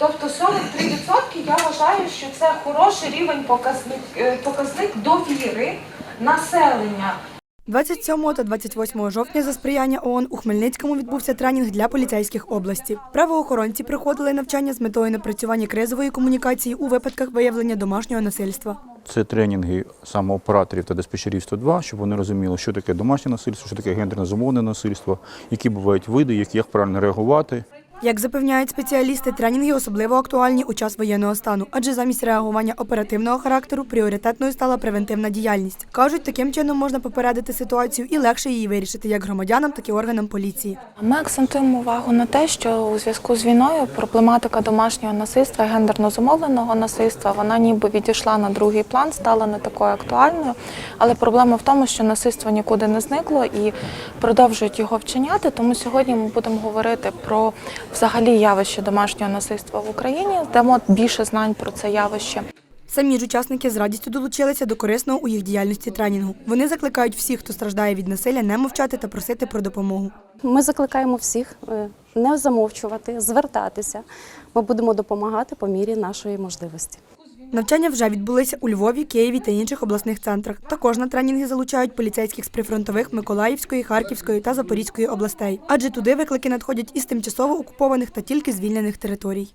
Тобто 43% я вважаю, що це хороший рівень показник, е, показник довіри населення 27 та 28 жовтня за сприяння ООН у Хмельницькому відбувся тренінг для поліцейських області. Правоохоронці проходили навчання з метою напрацювання кризової комунікації у випадках виявлення домашнього насильства. Це тренінги саме операторів та диспетчерів 102, щоб вони розуміли, що таке домашнє насильство, що таке гендерне зумовне насильство, які бувають види, як правильно реагувати. Як запевняють спеціалісти, тренінги особливо актуальні у час воєнного стану, адже замість реагування оперативного характеру пріоритетною стала превентивна діяльність. Кажуть, таким чином можна попередити ситуацію і легше її вирішити як громадянам, так і органам поліції. Ми акцентуємо увагу на те, що у зв'язку з війною проблематика домашнього насильства, гендерно зумовленого насильства, вона ніби відійшла на другий план, стала не такою актуальною. Але проблема в тому, що насильство нікуди не зникло і продовжують його вчиняти. Тому сьогодні ми будемо говорити про взагалі явище домашнього насильства в Україні, дамо більше знань про це явище. Самі ж учасники з радістю долучилися до корисного у їх діяльності тренінгу. Вони закликають всіх, хто страждає від насилля, не мовчати та просити про допомогу. Ми закликаємо всіх е, не замовчувати, звертатися. Ми будемо допомагати по мірі нашої можливості. Навчання вже відбулися у Львові, Києві та інших обласних центрах. Також на тренінги залучають поліцейських з прифронтових Миколаївської, Харківської та Запорізької областей, адже туди виклики надходять із тимчасово окупованих та тільки звільнених територій.